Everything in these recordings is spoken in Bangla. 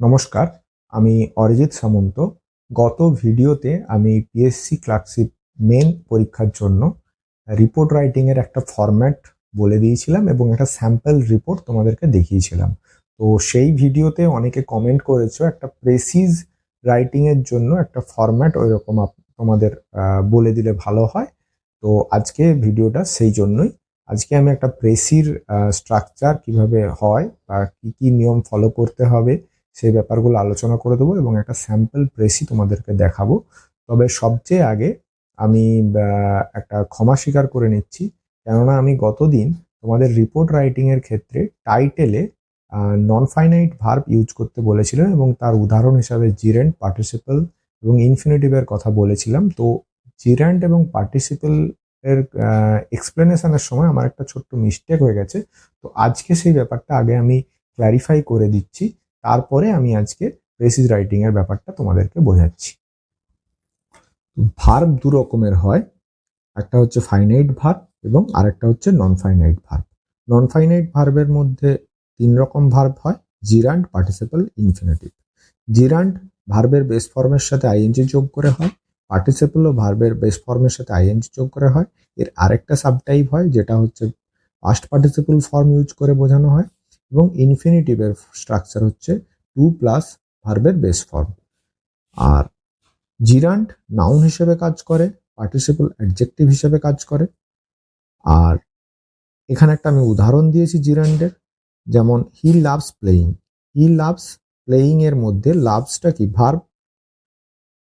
নমস্কার, আমি অরিজিৎ সামন্ত। গত ভিডিওতে আমি পিএসসি ক্লার্কশিপ মেন পরীক্ষার জন্য রিপোর্ট রাইটিংয়ের একটা ফরম্যাট বলে দিয়েছিলাম এবং একটা স্যাম্পল রিপোর্ট তোমাদেরকে দেখিয়েছিলাম। তো সেই ভিডিওতে অনেকে কমেন্ট করেছ, একটা প্রেসিজ রাইটিংয়ের জন্য একটা ফরম্যাট ওই রকম তোমাদের বলে দিলে ভালো হয়। তো আজকে ভিডিওটা সেই জন্যই। আজকে আমি একটা প্রেসির স্ট্রাকচার কীভাবে হয় বা কি কি নিয়ম ফলো করতে হবে সেই ব্যাপারগুলো আলোচনা করে দেবো এবং একটা স্যাম্পল প্রেসই তোমাদেরকে দেখাবো। তবে সবচেয়ে আগে আমি একটা ক্ষমা স্বীকার করে নিচ্ছি। কেননা আমি গতদিন তোমাদের রিপোর্ট রাইটিংয়ের ক্ষেত্রে টাইটেলে নন ফাইনাইট ভার্ব ইউজ করতে বলেছিলাম এবং তার উদাহরণ হিসাবে জিরেন্ট পার্টিসিপল এবং ইনফিনিটিভের কথা বলেছিলাম। তো জিরেন্ট এবং পার্টিসিপল এর এক্সপ্লেনেশনের সময় আমার একটা ছোট্ট মিস্টেক হয়ে গেছে। তো আজকে সেই ব্যাপারটা আগে আমি ক্ল্যারিফাই করে দিচ্ছি। তারপরে আমি আজকে প্রেসিজ রাইটিং এর ব্যাপারটা তোমাদেরকে বোঝাচ্ছি। ভার্ব দু রকমের হয়, একটা হচ্ছে ফাইনাইট ভার্ব এবং আরেকটা হচ্ছে non finite verb non finite ভার্বের মধ্যে তিন রকম ভার্ব হয় জিরান্ড পার্টিসিপল ইনফিনিটিভ জিরান্ড ভার্বের বেস ফর্মের সাথে আইএনজি যোগ করে হয় পার্টিসিপল ও ভার্বের বেস ফর্মের সাথে আইএনজি যোগ করে হয়। এর আরেকটা সাবটাইপ হয়, যেটা হচ্ছে পাস্ট পার্টিসিপল ফর্ম ইউজ করে বোঝানো হয়। এবং ইনফিনিটিভের স্ট্রাকচার হচ্ছে টু প্লাস ভার্বের বেস ফর্ম আর জিরান্ড নাউন হিসেবে কাজ করে পার্টিসিপল অ্যাডজেক্টিভ হিসেবে কাজ করে। আর এখানে একটা আমি উদাহরণ দিয়েছি জিরান্ডের যেমন he loves playing he loves playing এর মধ্যে লাভসটা কি? ভার্ব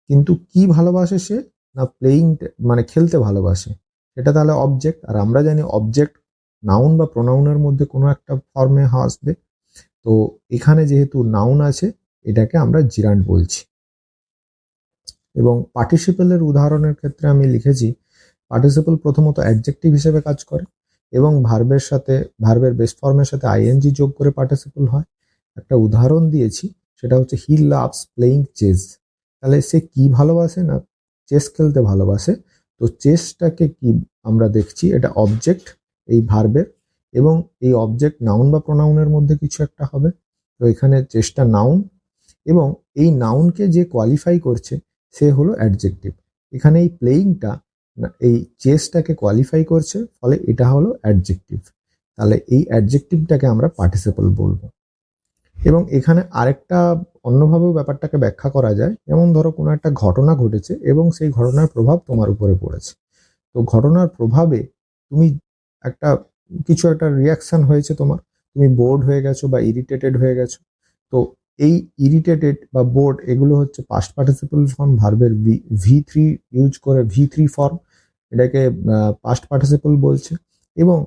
কিন্তু কি ভালোবাসে সে? না প্লেয়িং মানে খেলতে ভালোবাসে? এটা তাহলে অবজেক্ট আর আমরা জানি অবজেক্ট নাউন বা প্রোনাউনের মধ্যে কোনো একটা ফর্মে আসবে। তো এখানে যেহেতু নাউন আছে, এটাকে আমরা জিরান্ড বলছি। এবং পার্টিসিপেলের উদাহরণের ক্ষেত্রে আমি লিখেছি, পার্টিসিপল প্রথমত অ্যাডজেক্টিভ হিসেবে কাজ করে এবং ভার্বের সাথে ভার্বের বেস ফর্মের সাথে আইএনজি যোগ করে পার্টিসিপল হয়। একটা উদাহরণ দিয়েছি, সেটা হচ্ছে হি লাভস প্লেয়িং চেস তাহলে সে কি ভালোবাসে না চেস খেলতে ভালোবাসে? তো চেসটাকে কি আমরা দেখছি, এটা অবজেক্ট এই ভার্বের এবং এই অবজেক্ট নাউন বা প্রোনাউনের মধ্যে কিছু একটা হবে। তো এখানে চেষ্টা নাউন এবং এই নাউনকে যে কোয়ালিফাই করছে, সে হলো অ্যাডজেক্টিভ এখানে এই প্লেয়িংটা এই চেসটাকে কোয়ালিফাই করছে, ফলে এটা হলো অ্যাডজেক্টিভ তাহলে এই অ্যাডজেক্টিভটাকে আমরা পার্টিসিপল বলব। এবং এখানে আরেকটা অন্যভাবেও ব্যাপারটাকে ব্যাখ্যা করা যায়। যেমন ধরো কোনো একটা ঘটনা ঘটেছে এবং সেই ঘটনার প্রভাব তোমার উপরে পড়েছে। তো ঘটনার প্রভাবে তুমি একটা, কিছু একটা রিয়াকশন হয়েছে তোমার। তুমি বোর্ড হয়ে গেছো বা ইরিটেটেড হয়ে গেছো। তো এই ইরিটেটেড বা বোর্ড এগুলো হচ্ছে পাস্ট পার্টিসিপল ফর্ম ভার্বের ভি ভি থ্রি ইউজ করে ভি থ্রি ফর্ম এটাকে পাস্ট পার্টিসিপল বলছে। এবং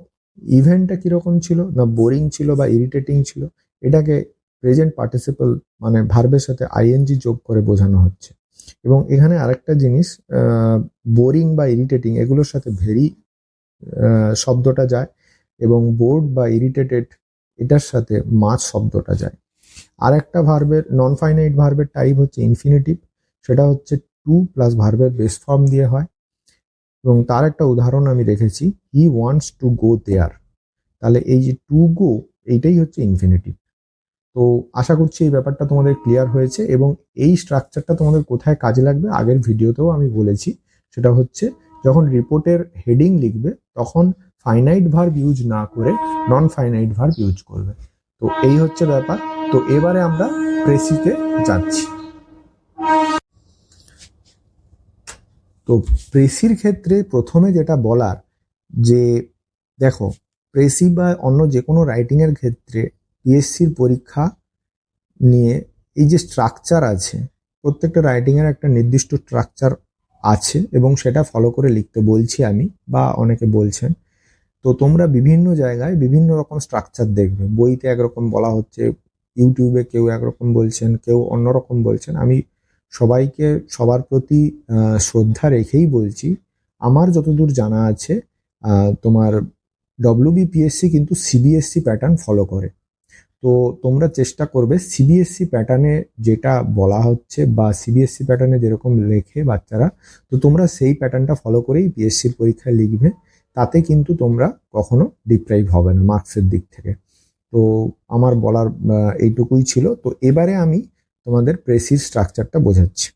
ইভেন্টটা কীরকম ছিল? না বোরিং ছিল বা ইরিটেটিং ছিল? এটাকে প্রেজেন্ট পার্টিসিপল মানে ভার্বের সাথে আইএনজি যোগ করে বোঝানো হচ্ছে। এবং এখানে আরেকটা জিনিস বোরিং বা ইরিটেটিং এগুলোর সাথে ভেরি শব্দটা যায় এবং বোর্ড বা ইরিটেটেড এটার সাথে মাছ শব্দটা যায়। আর একটা ভার্বের নন ফাইনাইট ভার্বের টাইপ হচ্ছে ইনফিনিটিভ সেটা হচ্ছে টু প্লাস ভার্বের বেস ফর্ম দিয়ে হয়। এবং তার একটা উদাহরণ আমি রেখেছি হি ওয়ান্টস টু গো দেয়ার তাহলে এই যে টু গো এইটাই হচ্ছে ইনফিনিটিভ তো আশা করছি এই ব্যাপারটা তোমাদের ক্লিয়ার হয়েছে এবং এই স্ট্রাকচারটা তোমাদের কোথায় কাজে লাগবে, আগের ভিডিওতেও আমি বলেছি, সেটা হচ্ছে যখন রিপোর্টের হেডিং লিখবে, তখন ফাইনাইট ভার্ব ইউজ না করে নন ফাইনাইট ভার্ব ইউজ করবে। তো এই হচ্ছে ব্যাপার। তো এবারে আমরা প্রেসিতে যাচ্ছি। তো প্রেসির ক্ষেত্রে প্রথমে যেটা বলার, যে দেখো, প্রেসি বা অন্য যে কোনো রাইটিংয়ের ক্ষেত্রে পিএসসির পরীক্ষা নিয়ে এই যে স্ট্রাকচার আছে, প্রত্যেকটা রাইটিংয়ের একটা নির্দিষ্ট স্ট্রাকচার আছে এবং সেটা ফলো করে লিখতে বলছি আমি বা অনেকে বলছেন। তো তোমরা বিভিন্ন জায়গায় বিভিন্ন রকম স্ট্রাকচার দেখবে। বইতে একরকম বলা হচ্ছে ইউটিউবে কেউ একরকম বলছেন, কেউ অন্যরকম বলছেন। আমি সবাইকে সবার প্রতি শ্রদ্ধা রেখেই বলছি, আমার যতদূর জানা আছে তোমার ডব্লিউবিপিএসসি কিন্তু সিবিএসসি প্যাটার্ন ফলো করে। তো তোমরা চেষ্টা করবে সিবিএসসি প্যাটার্নে যেটা বলা হচ্ছে বা সিবিএসসি প্যাটার্নে যেরকম লেখে বাচ্চারা, তো তোমরা সেই প্যাটার্নটা ফলো করেই পিএসসির পরীক্ষায় লিখবে। তাতে কিন্তু তোমরা কখনো ডিপ্রাইভ হবে না মার্কসের দিক থেকে। তো আমার বলার এইটুকুই ছিল। তো এবারে আমি তোমাদের প্রেসির স্ট্রাকচারটা বোঝাচ্ছি।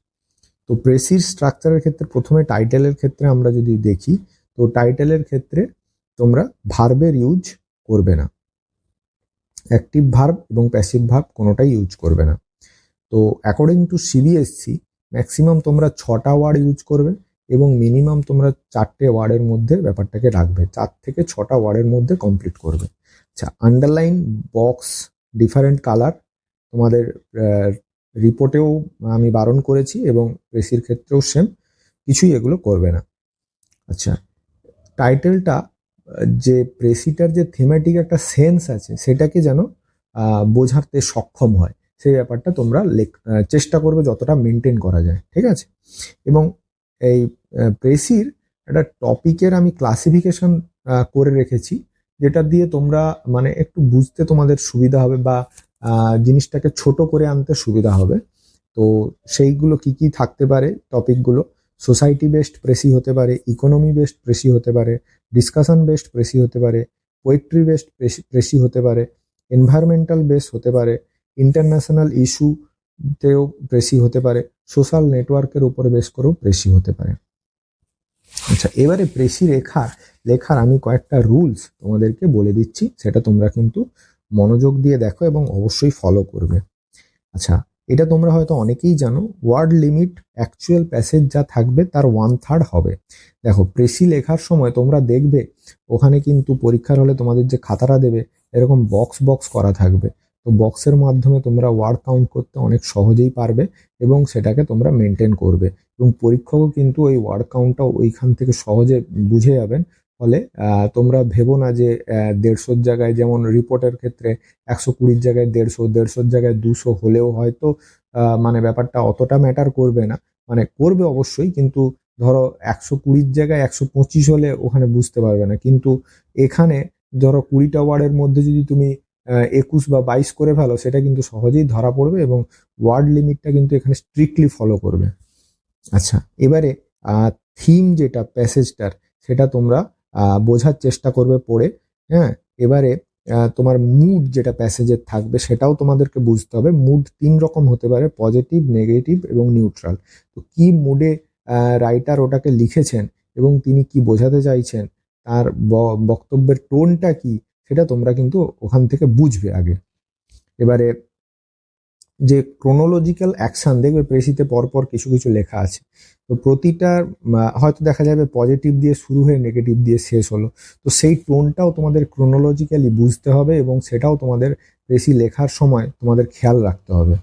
তো প্রেসির স্ট্রাকচারের ক্ষেত্রে প্রথমে টাইটেলের ক্ষেত্রে আমরা যদি দেখি, তো টাইটেলের ক্ষেত্রে তোমরা ভার্বের ইউজ করবে না। অ্যাক্টিভ ভার্ব এবং প্যাসিভ ভার্ব কোনোটাই ইউজ করবে না। তো অ্যাকর্ডিং টু সিবিএসসি ম্যাক্সিমাম তোমরা ছটা ওয়ার্ড ইউজ করবে এবং মিনিমাম তোমরা চারটে ওয়ার্ডের মধ্যে ব্যাপারটাকে রাখবে। চার থেকে ছটা ওয়ার্ডের মধ্যে কমপ্লিট করবে। আচ্ছা আন্ডারলাইন বক্স ডিফারেন্ট কালার তোমাদের রিপোর্টেও আমি বারণ করেছি এবং প্রেসির ক্ষেত্রেও সেম কিছুই এগুলো করবে না। আচ্ছা টাইটেলটা যে প্রেসিটার যে থিমেটিক একটা সেন্স আছে, সেটাকে যেন বোঝাতে সক্ষম হয়, সেই ব্যাপারটা তোমরা চেষ্টা করবে যতটা মেনটেন করা যায়, ঠিক আছে? এবং এই প্রেসির একটা টপিকের আমি ক্লাসিফিকেশন করে রেখেছি, যেটা দিয়ে তোমরা মানে একটু বুঝতে তোমাদের সুবিধা হবে বা জিনিসটাকে ছোট করে আনতে সুবিধা হবে। তো সেইগুলো কি কি থাকতে পারে টপিকগুলো সোসাইটি বেসড প্রেসি হতে পারে ইকোনমি বেসড প্রেসি হতে পারে ডিসকাশন বেসড প্রেসি হতে পারে পোয়েট্রি বেসড প্রেসি হতে পারে এনভায়রনমেন্টাল বেস হতে পারে, ইন্টারন্যাশনাল ইস্যুতেও প্রেসি হতে পারে, সোশ্যাল নেটওয়ার্কের উপরে বেস করেও প্রেসি হতে পারে। আচ্ছা এবারে প্রেসি লেখার লেখার আমি কয়েকটা রুলস তোমাদেরকে বলে দিচ্ছি, সেটা তোমরা কিন্তু মনোযোগ দিয়ে দেখো এবং অবশ্যই ফলো করবে। আচ্ছা এটা তোমরা হয়তো অনেকেই জানো ওয়ার্ড লিমিট অ্যাকচুয়াল প্যাসেজ যা থাকবে তার ওয়ান থার্ড হবে। দেখো প্রেসি লেখার সময় তোমরা দেখবে, ওখানে কিন্তু পরীক্ষার হলে তোমাদের যে খাতাটা দেবে, এরকম বক্স বক্স করা থাকবে। তো বক্সের মাধ্যমে তোমরা ওয়ার্ড কাউন্ট করতে অনেক সহজেই পারবে এবং সেটাকে তোমরা মেনটেন করবে। এবং পরীক্ষকও কিন্তু ওই ওয়ার্ড কাউন্টটা ওইখান থেকে সহজে বুঝে যাবেন ফলে তোমরা ভেবো না যে দেড়শোর জায়গায় যেমন রিপোর্টের ক্ষেত্রে একশো কুড়ির জায়গায় দেড়শো, দেড়শোর জায়গায় দুশো হলেও হয়তো মানে ব্যাপারটা অতটা ম্যাটার করবে না। মানে করবে অবশ্যই, কিন্তু ধরো একশো কুড়ির জায়গায় একশো পঁচিশ হলে ওখানে বুঝতে পারবে না। কিন্তু এখানে ধরো কুড়িটা ওয়ার্ডের মধ্যে যদি তুমি একুশ বা বাইশ করে ফেলো, সেটা কিন্তু সহজেই ধরা পড়বে এবং ওয়ার্ড লিমিটটা কিন্তু এখানে স্ট্রিক্টলি ফলো করবে। আচ্ছা এবারে থিম যেটা প্যাসেজটার সেটা তোমরা বোঝার চেষ্টা করবে পড়ে হ্যাঁ? এবারে তোমার মুড যেটা প্যাসেজের থাকবে সেটাও তোমাদেরকে বুঝতে হবে। মুড তিন রকম হতে পারে পজিটিভ নেগেটিভ এবং নিউট্রাল তো কি মুডে রাইটার ওটাকে লিখেছেন এবং তিনি কি বোঝাতে চাইছেন, তার বক্তব্যের টোনটা কি, সেটা তোমরা কিন্তু ওখান থেকে বুঝবে আগে। এবারে যে ক্রোনোলজিক্যাল অ্যাকশান দেখবে প্রেসিতে পরপর কিছু কিছু লেখা আছে। তো প্রতিটা হয়তো দেখা যাবে পজিটিভ দিয়ে শুরু হয়ে নেগেটিভ দিয়ে শেষ হলো। তো সেই টোনটাও তোমাদের ক্রোনোলজিক্যালি বুঝতে হবে এবং সেটাও তোমাদের বেশি লেখার সময় তোমাদের খেয়াল রাখতে হবে।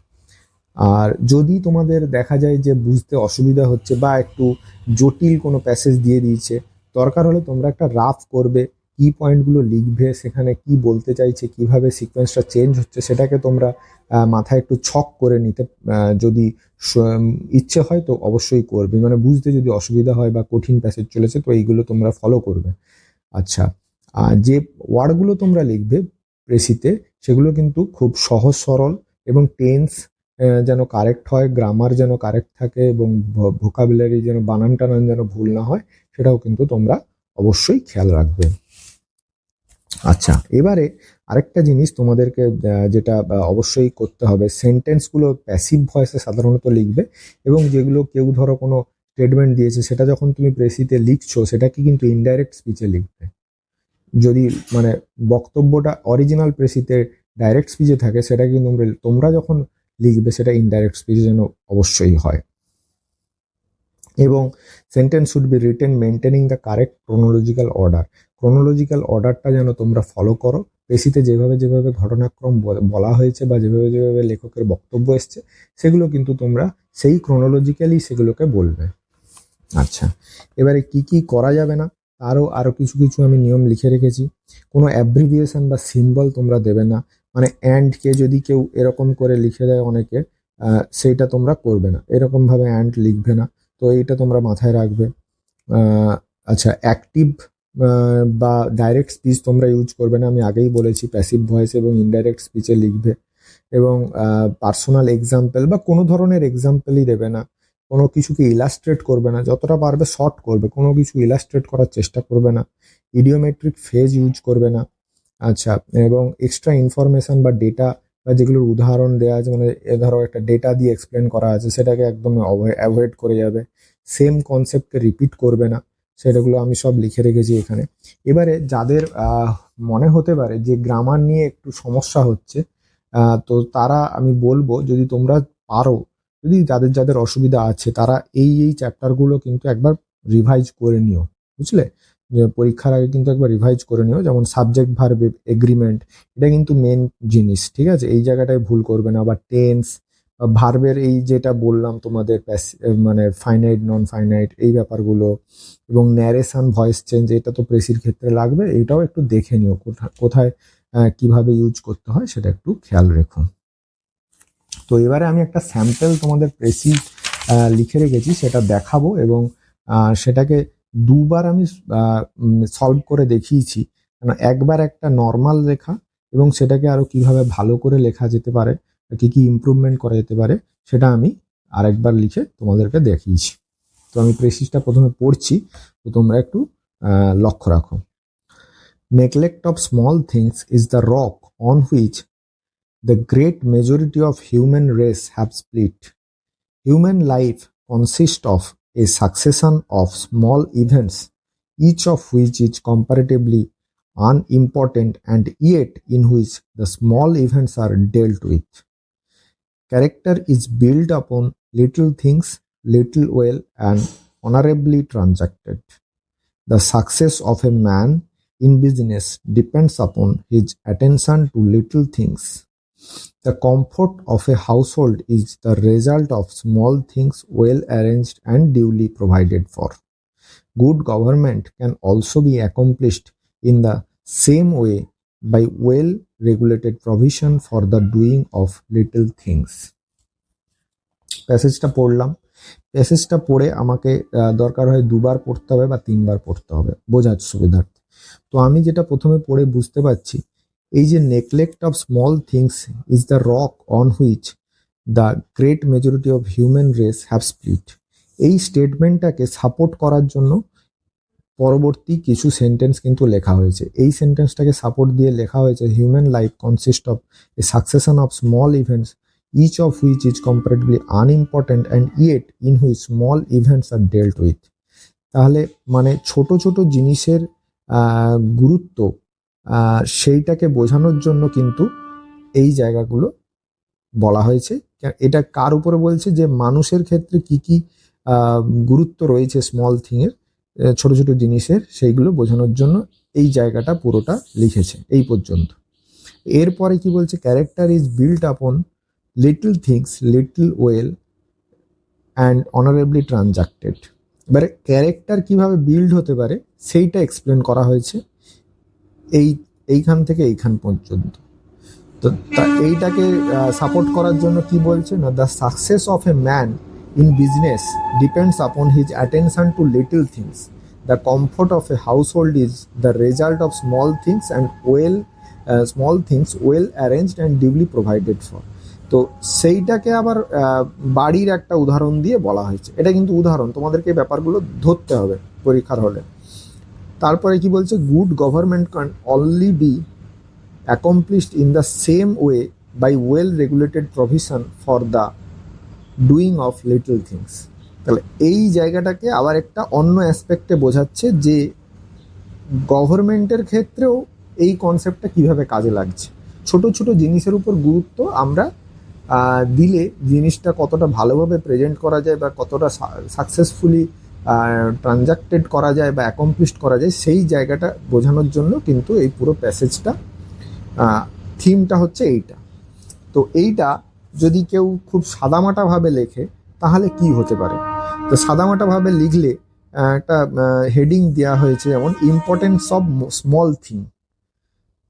আর যদি তোমাদের দেখা যায় যে বুঝতে অসুবিধা হচ্ছে বা একটু জটিল কোনো প্যাসেজ দিয়ে দিয়েছে, দরকার হলে তোমরা একটা রাফ করবে কি পয়েন্টগুলো লিখবে, সেখানে কি বলতে চাইছে, কীভাবে সিকোয়েন্সটা চেঞ্জ হচ্ছে, সেটাকে তোমরা মাথায় একটু ছক করে নিতে যদি ইচ্ছে হয় তো অবশ্যই করবে। মানে বুঝতে যদি অসুবিধা হয় বা কঠিন প্যাসেজ চলেছে, তো এইগুলো তোমরা ফলো করবে। আচ্ছা আর যে ওয়ার্ডগুলো তোমরা লিখবে প্রেসিতে সেগুলো কিন্তু খুব সহজ, সরল এবং টেন্স যেন কারেক্ট হয় গ্রামার যেন কারেক্ট থাকে এবং ভোকাবুলারি যেন বানান টানান যেন ভুল না হয়, সেটাও কিন্তু তোমরা অবশ্যই খেয়াল রাখবে। আচ্ছা এবারে আরেকটা জিনিস তোমাদেরকে যেটা অবশ্যই করতে হবে সেন্টেন্সগুলো প্যাসিভ ভয়েসে সাধারণত লিখবে এবং যেগুলো কেউ ধরো কোনো স্টেটমেন্ট দিয়েছে, সেটা যখন তুমি প্রেসিতে লিখছো, সেটাকে কিন্তু ইনডাইরেক্ট স্পিচে লিখবে। যদি মানে বক্তব্যটা অরিজিনাল প্রেসিতে ডাইরেক্ট স্পিচে থাকে, সেটা কিন্তু তোমরা যখন লিখবে, সেটা ইনডাইরেক্ট স্পিচে যেন অবশ্যই হয়। এবং sentence should be written maintaining the correct chronological order chronological অর্ডারটা যেন তোমরা ফলো করো। পেশিতে যেভাবে যেভাবে ঘটনাক্রম বলা হয়েছে বা যেভাবে যেভাবে লেখকের বক্তব্য এসছে, সেগুলো কিন্তু তোমরা সেই ক্রোনোলজিক্যালি সেগুলোকে বলবে। আচ্ছা এবারে কি কি করা যাবে না? তারও আরও কিছু কিছু আমি নিয়ম লিখে রেখেছি। কোনো অ্যাব্রিভিয়েশন বা সিম্বল তোমরা দেবে না। মানে অ্যান্ডকে যদি কেউ এরকম করে লিখে দেয় অনেকে সেইটা তোমরা করবে না। এরকমভাবে অ্যান্ড লিখবে না। তো এইটা তোমরা মাথায় রাখবে। আচ্ছা অ্যাক্টিভ বা ডাইরেক্ট স্পিচ তোমরা ইউজ করবে না। আমি আগেই বলেছি প্যাসিভ ভয়েস এবং ইনডাইরেক্ট স্পিচে লিখবে। এবং পার্সোনাল এক্সাম্পল বা কোনো ধরনের এক্সাম্পলই দেবে না। কোনো কিছুকে ইলাস্ট্রেট করবে না। যতটা পারবে শর্ট করবে। কোনো কিছু ইলাস্ট্রেট করার চেষ্টা করবে না। ইডিওমেট্রিক ফেজ ইউজ করবে না। আচ্ছা এবং এক্সট্রা ইনফরমেশান বা ডেটা বা যেগুলোর উদাহরণ দেওয়া আছে মানে এ ধরো একটা ডেটা দিয়ে এক্সপ্লেন করা আছে, সেটাকে একদম অ্যাভয়েড করে যাবে। সেম কনসেপ্টকে রিপিট করবে না, সেটাগুলো আমি সব লিখে রেখেছি এখানে। এবারে যাদের মনে হতে পারে যে গ্রামার নিয়ে একটু সমস্যা হচ্ছে তো তারা, আমি বলব যদি তোমরা পারো, যদি যাদের যাদের অসুবিধা আছে, তারা এই এই চ্যাপ্টারগুলো কিন্তু একবার রিভাইজ করে নিও, বুঝলে? পরীক্ষার আগে কিন্তু একবার রিভাইজ করে নিও। যেমন সাবজেক্ট ভার্ব এগ্রিমেন্ট এটা কিন্তু মেন জিনিস, ঠিক আছে? এই জায়গাটায় ভুল করবে না আবার টেন্স ভার্বের এই যেটা বললাম তোমাদের মানে ফাইনাইট নন ফাইনাইট এই ব্যাপারগুলো এবং ন্যারেশন ভয়েস চেঞ্জ এটা তো প্রেসির ক্ষেত্রে লাগবে। এটাও একটু দেখে নিও কোথা- কোথায় কীভাবে ইউজ করতে হয় সেটা একটু খেয়াল রেখো। তো এবারে আমি একটা স্যাম্পল তোমাদের প্রেসি লিখে রেখেছি, সেটা দেখাবো এবং সেটাকে দুবার আমি সলভ করে দেখিয়েছি। কারণ একবার একটা নর্মাল লেখা এবং সেটাকে আরও কীভাবে ভালো করে লেখা যেতে পারে, কি কি ইমপ্রুভমেন্ট করা যেতে পারে, সেটা আমি আরেকবার লিখে তোমাদেরকে দেখিয়েছি। তো আমি প্রেসিসটা প্রথমে পড়ছি, তো তোমরা একটু লক্ষ্য রাখো। Neglect of small things is the rock on which the great majority of human race have split human life consist of a succession of small events, each of which is comparatively unimportant and yet in which the small events are dealt with. Character is built upon little things, little well, and honorably transacted. The success of a man in business depends upon his attention to little things. The comfort of a household is the result of small things well arranged and duly provided for. Good government can also be accomplished in the same way by well regulated provision for the doing of little things. প্যাসেজটা পড়লাম প্যাসেজটা পড়ে আমাকে দরকার হয় দুবার পড়তে হবে বা তিনবার পড়তে হবে বোঝার সুবিধার্থে তো আমি যেটা প্রথমে পড়ে বুঝতে পারছি এই যে neglect of small things is the rock on which the great majority of human race have split এই স্টেটমেন্টটাকে সাপোর্ট করার জন্য পরবর্তী কিছু সেন্টেন্স কিন্তু লেখা হয়েছে। এই সেন্টেন্সটাকে সাপোর্ট দিয়ে লেখা হয়েছে human life consist of a succession of small events each of which is comparatively unimportant and yet in which small events are dealt with তাহলে মানে ছোট ছোট জিনিসের গুরুত্ব সেইটাকে বোঝানোর জন্য কিন্তু এই জায়গাগুলো বলা হয়েছে। এটা কার উপরে বলছে যে মানুষের ক্ষেত্রে কি কি গুরুত্ব রয়েছে স্মল থিংয়ের ছোট ছোট জিনিসের, সেইগুলো বোঝানোর জন্য এই জায়গাটা পুরোটা লিখেছে, এই পর্যন্ত। এরপরে কি বলছে character is built upon little things little well and honourably transacted এবারে ক্যারেক্টার কীভাবে বিল্ড হতে পারে, সেইটা এক্সপ্লেন করা হয়েছে। এই, এইখান থেকে এইখান পর্যন্ত। তো এইটাকে সাপোর্ট করার জন্য কি বলছে? না the success of a man in business depends upon his attention to little things the comfort of a household is the result of small things and well small things well arranged and duly provided for তো সেইটাকে আবার বাড়ির একটা উদাহরণ দিয়ে বলা হয়েছে। এটা কিন্তু উদাহরণ। তোমাদেরকে ব্যাপারগুলো ধরতে হবে পরীক্ষার হলে। তারপরে কি বলছে good government can only be accomplished in the same way by well regulated provision for the doing of little things তাহলে এই জায়গাটাকে আবার একটা অন্য অ্যাসপেক্টে বোঝাচ্ছে যে গভর্নমেন্টের ক্ষেত্রেও এই কনসেপ্টটা কীভাবে কাজে লাগছে। ছোট ছোট জিনিসের উপর গুরুত্ব আমরা দিলে জিনিসটা কতটা ভালোভাবে প্রেজেন্ট করা যায় বা কতটা সাকসেসফুলি ট্রানজাক্টেড করা যায় বা অ্যাকমপ্লিশড করা যায়, সেই জায়গাটা বোঝানোর জন্য কিন্তু এই পুরো প্যাসেজটা থিমটা হচ্ছে এইটা। তো এইটা যদি কেউ খুব সাদামাটাভাবে লেখে, তাহলে কি হতে পারে? তো সাদামাটাভাবে লিখলে একটা হেডিং দেওয়া হয়েছে যেমন ইম্পর্টেন্স অফ স্মল থিং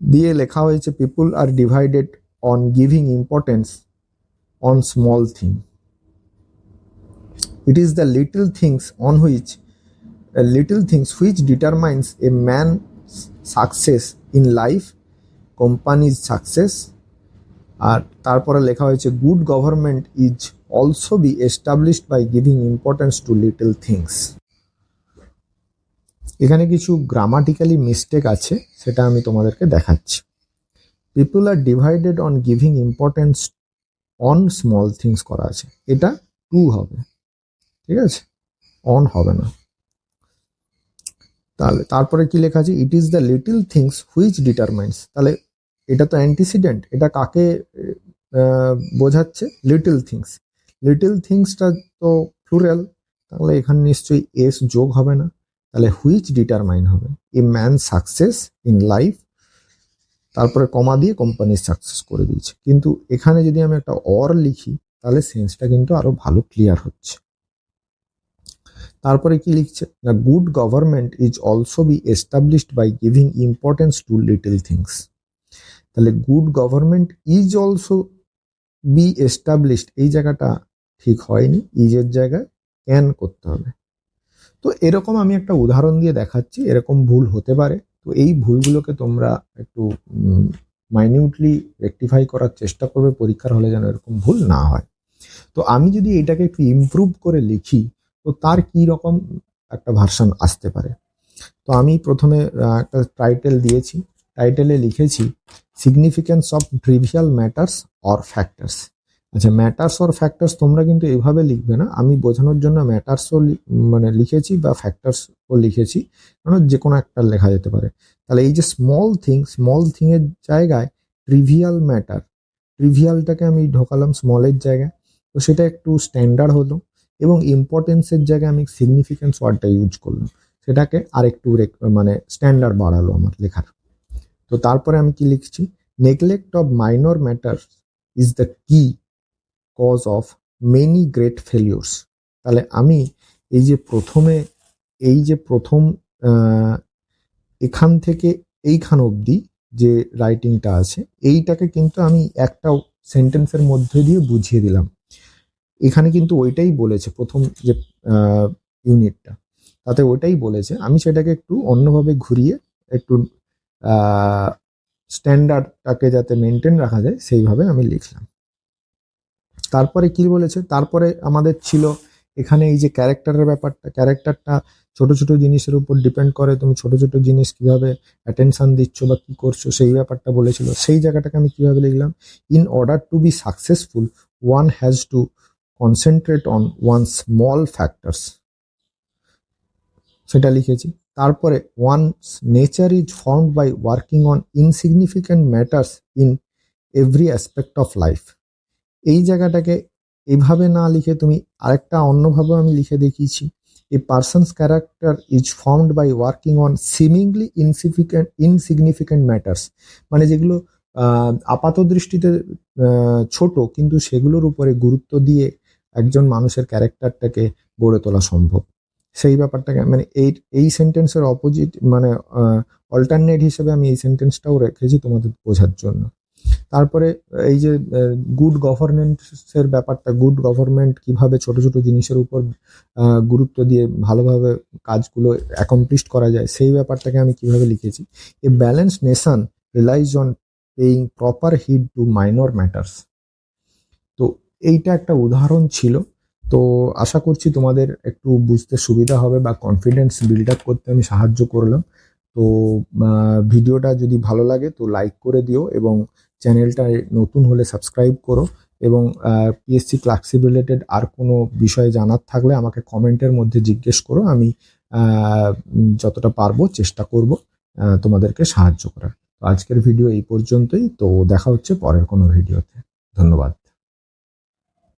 দিয়ে লেখা হয়েছে people are divided on giving importance on small thing it is the little things on which little things which determines a man success in life companies success are তারপরে লেখা হয়েছে good government is also be established by giving importance to little things এখানে কিছু গ্রামাটিক্যালি মিস্টেক আছে, সেটা আমি তোমাদেরকে দেখাচ্ছি। People are divided on giving importance on small things করা আছে। এটা টু হবে। ঠিক আছে? অন হবে না। তাহলে তারপরে কি লেখা আছে? It is the little things which determines তাহলে এটা তো অ্যান্টিসিডেন্ট এটা কাকে বোঝাচ্ছে? লিটল থিংস লিটল থিংসটা তো প্লুরাল তাহলে এখানে নিশ্চয়ই এস যোগ হবে না। তাহলে হুইচ ডিটারমাইন হবে? A man success in life তারপরে কমা দিয়ে কোম্পানির সাকসেস করে দিয়েছে। কিন্তু এখানে যদি আমি একটা অর লিখি, তাহলে সেন্সটা কিন্তু আরও ভালো ক্লিয়ার হচ্ছে। তারপরে কি লিখছে? The good government is also be established by giving importance to little things তাহলে good government is also be established এই জায়গাটা ঠিক হয়নি ইজের জায়গায় ক্যান করতে হবে। তো এরকম আমি একটা উদাহরণ দিয়ে দেখাচ্ছি, এরকম ভুল হতে পারে। তো এই ভুলগুলোকে তোমরা একটু মাইনিউটলি রেকটিফাই করার চেষ্টা করবে, পরীক্ষার হলে যেন এরকম ভুল না হয়। তো আমি যদি এটাকে একটু ইমপ্রুভ করে লিখি তো তার কি রকম একটা ভার্সন আসতে পারে? তো আমি প্রথমে একটা টাইটেল দিয়েছি। টাইটেলে লিখেছি significance of trivial matters or factors আচ্ছা ম্যাটার্স অর ফ্যাক্টরস তোমরা কিন্তু এভাবে লিখবে না। আমি বোঝানোর জন্য ম্যাটার্সও মানে লিখেছি বা ফ্যাক্টরসও লিখেছি। কারণ যে কোনো একটা লেখা যেতে পারে। তাহলে এই যে স্মল থিং স্মল থিংয়ের জায়গায় ট্রিভিয়াল ম্যাটার ট্রিভিয়ালটাকে আমি ঢোকালাম স্মলের জায়গায়। তো সেটা একটু স্ট্যান্ডার্ড হলো। এবং ইম্পর্টেন্সের জায়গায় আমি সিগনিফিকেন্স ওয়ার্ডটা ইউজ করলাম। সেটাকে আরেকটু রেক- মানে স্ট্যান্ডার্ড বাড়ালো আমার লেখার। তো তারপরে আমি কি লিখছি? Neglect of minor matter is the key cause of many great failures তাহলে আমি এই যে প্রথমে, এই যে প্রথম এখান থেকে এইখান অবধি যে রাইটিংটা আছে, এইটাকে কিন্তু আমি একটা সেন্টেন্সের মধ্যে দিয়ে বুঝিয়ে দিলাম। এখানে কিন্তু ওইটাই বলেছে প্রথম যে ইউনিটটা। তাতে ওইটাই বলেছে, আমি সেটাকে একটু অন্যভাবে ঘুরিয়ে একটু স্ট্যান্ডার্ডটাকে যাতে মেনটেন রাখা যায়, সেইভাবে আমি লিখলাম। তারপরে কি বলেছে? তারপরে আমাদের ছিল এখানে এই যে ক্যারেক্টারের ব্যাপারটা। ক্যারেক্টারটা ছোট ছোট জিনিসের উপর ডিপেন্ড করে, তুমি ছোট ছোট জিনিস কীভাবে অ্যাটেনশন দিচ্ছ বা কি করছ, সেই ব্যাপারটা বলেছিল। সেই জায়গাটাকে আমি কীভাবে লিখলাম? In order to be successful one has to concentrate on one small factors সেটা লিখেছি। তারপরে one's nature is found by working on insignificant matters in every aspect of life এই জায়গাটাকে এভাবে না লিখে তুমি আরেকটা অন্যভাবে আমি লিখে দেখিয়েছি। A person's character is found by working on seemingly insignificant insignificant matters মানে যেগুলো আপাত দৃষ্টিতে ছোট, কিন্তু সেগুলোর উপরে গুরুত্ব দিয়ে একজন মানুষের ক্যারেক্টারটাকে গড়ে তোলা সম্ভব। সেই ব্যাপারটাকে মানে এই এই সেন্টেন্সের অপোজিট মানে অল্টারনেট হিসেবে আমি এই সেন্টেন্সটাও রেখেছি তোমাদের বোঝার জন্য। তারপরে এই যে গুড গভর্নেন্সের ব্যাপারটা গুড গভর্নমেন্ট কীভাবে ছোট ছোট জিনিসের উপর গুরুত্ব দিয়ে ভালোভাবে কাজগুলো অ্যাকমপ্লিশ করা যায়, সেই ব্যাপারটাকে আমি কীভাবে লিখেছি, a balance nation relies on paying proper heed to minor matters এইটা একটা উদাহরণ ছিল। তো আশা করছি তোমাদের একটু বুঝতে সুবিধা হবে বা কনফিডেন্স বিল্ড আপ করতে আমি সাহায্য করলাম। তো ভিডিওটা যদি ভালো লাগে তো লাইক করে দিও এবং চ্যানেলটা নতুন হলে সাবস্ক্রাইব করো এবং পিএসসি ক্লার্কশিপ রিলেটেড আর কোনো বিষয়ে জানার থাকলে আমাকে কমেন্টের মধ্যে জিজ্ঞেস করো। আমি যতটা পারব চেষ্টা করব তোমাদেরকে সাহায্য করার। তো আজকের ভিডিও এই পর্যন্তই। তো দেখা হচ্ছে পরের কোনো ভিডিওতে। ধন্যবাদ।